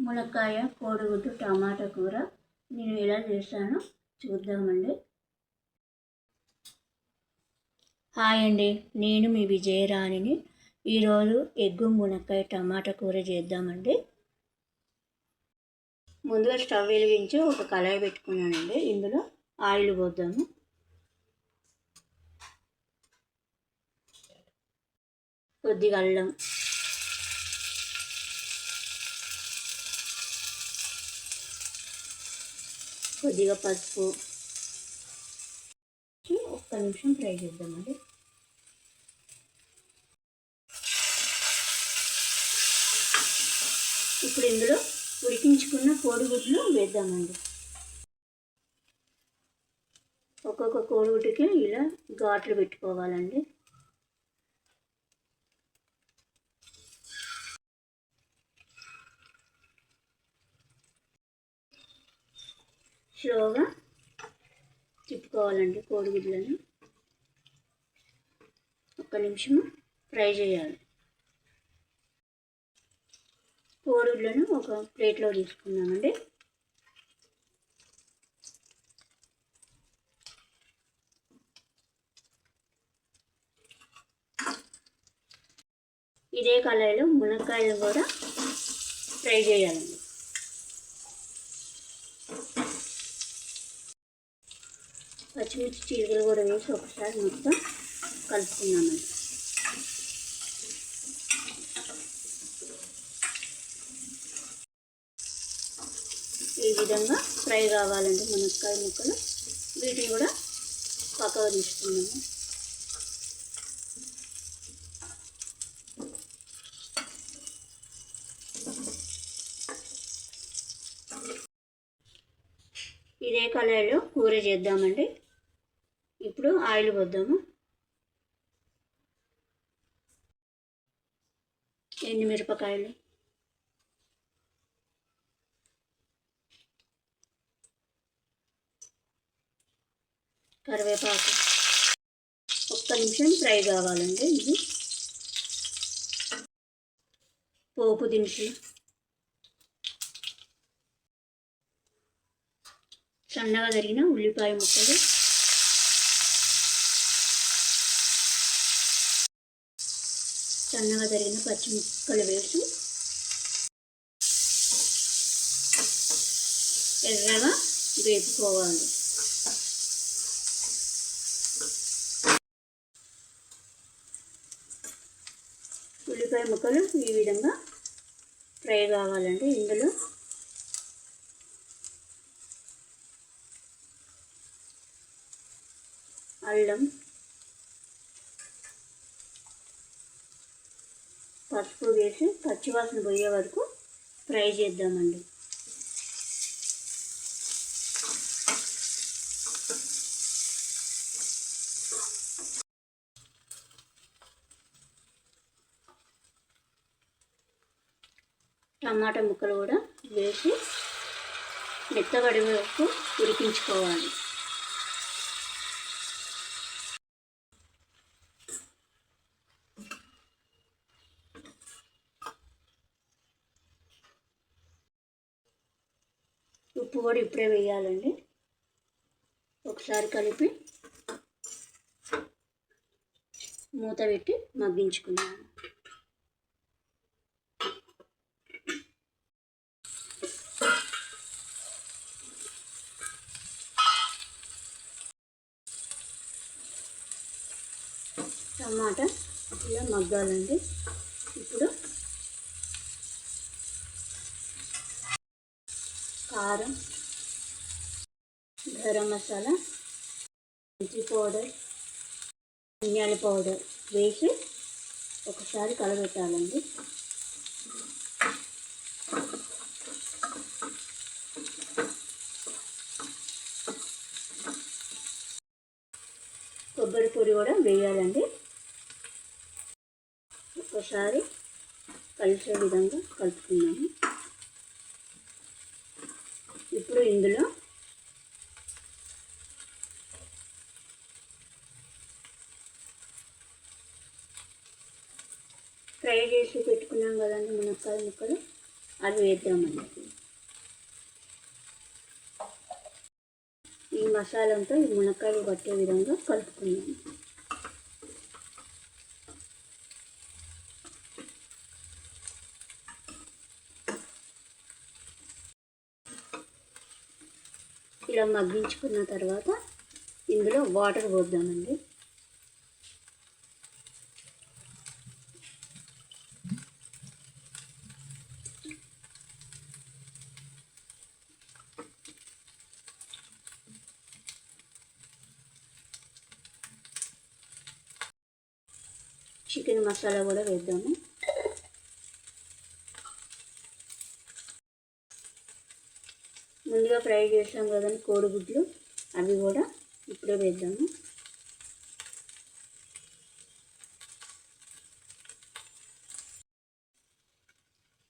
మునక్కాయ కోడిగుడ్డు టమాటా కూర. నేను ఎలా చేశానో చూద్దామండి. హాయ్ అండి. నేను మీ విజయరాణిని. ఈరోజు ఎగ్గు మునక్కాయ టమాటా కూర చేద్దామండి. ముందుగా స్టవ్ వెలిగించి ఒక కళాయి పెట్టుకున్నానండి. ఇందులో ఆయిల్ పోద్దాము. కొద్దిగా అల్లం. కొద్దిగా పసుపు. ఒక్క నిమిషం ఫ్రై చేద్దామండి. ఇప్పుడు ఇందులో ఉడికించుకున్న కోడిగుడ్లు వేద్దామండి. ఒక్కొక్క కోడిగుడ్డుకి ఇలా ఘాట్లు పెట్టుకోవాలండి. స్లోగా తిప్పుకోవాలండి కోడిగుడ్లను. ఒక్క నిమిషము ఫ్రై చేయాలి. కోడిగుడ్లను ఒక ప్లేట్లో తీసుకున్నామండి ఇదే కళాయిలో మునక్కాయలు కూడా ఫ్రై చేయాలండి. పచ్చిమిర్చి చీరలు కూడా వేసి ఒకసారి మొత్తం కలుపుకున్నామండి ఈ విధంగా ఫ్రై కావాలండి మునక్కాయ ముక్కలు వీటిని కూడా పక్కగా తీసుకున్నాము ఇదే కలర్లో కూర చేద్దామండి. ఇప్పుడు ఆయిల్ పోద్దాము. ఎండుమిరపకాయలు. కరివేపాకు. ఒక్క నిమిషం ఫ్రై కావాలండి ఇది. పోపు దినుసులు. సన్నగా తరిగిన ఉల్లిపాయ ముక్కలు. సన్నగా తరిగిన పచ్చిమిక్కలు వేసి ఎర్రగా వేపుకోవాలి. ఉల్లిపాయ ముక్కలు ఈ విధంగా ఫ్రై కావాలండి ఇందులో అల్లం పసుపు వేసి పచ్చివాసన పోయే వరకు ఫ్రై చేద్దామండి. టమాటా ముక్కలు కూడా వేసి మెత్తబడి వరకు ఉడికించుకోవాలి. ఉప్పు కూడా ఇప్పుడే వేయాలండి. ఒకసారి కలిపి మూత పెట్టి మగ్గించుకున్నాను టమాటా ఇలా మగ్గాలండి. ఇప్పుడు కారం గరం మసాలా మిర్చి పౌడర్ ధనియాల పౌడర్ వేసి ఒకసారి కలబెట్టాలండి. కొబ్బరి పొడి కూడా వేయాలండి. ఒకసారి కలిసే విధంగా కలుపుకున్నాము ఇప్పుడు ఇందులో ఫ్రై చేసి పెట్టుకున్నాం కదండి మునక్కాయ ముక్కలు అవి వేద్దామండి. ఈ మసాలాతో ఈ మునక్కాయలు పట్టే విధంగా కలుపుకున్నాం ఇలా మగ్గించుకున్న తర్వాత ఇందులో వాటర్ పోద్దామండి. చికెన్ మసాలా కూడా వేద్దాము. ముందుగా ఫ్రై చేసాం కదండి కోడిగుడ్లు. అవి కూడా ఇప్పుడే వేద్దాము.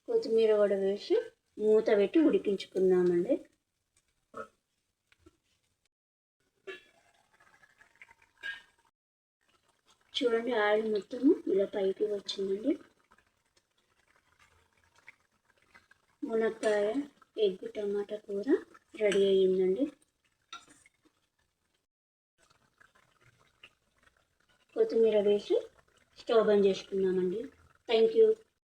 కొత్తిమీర కూడా వేసి మూత పెట్టి ఉడికించుకుందామండి. చూడండి ఆయిల్ మొత్తము ఇలా పైకి వచ్చిందండి. మునక్కాయ ఎగ్ టమాటా కూర రెడీ అయ్యిందండి. కొత్తిమీర వేసి స్టవ్ బంద్ చేసుకుందామండి. Thank you.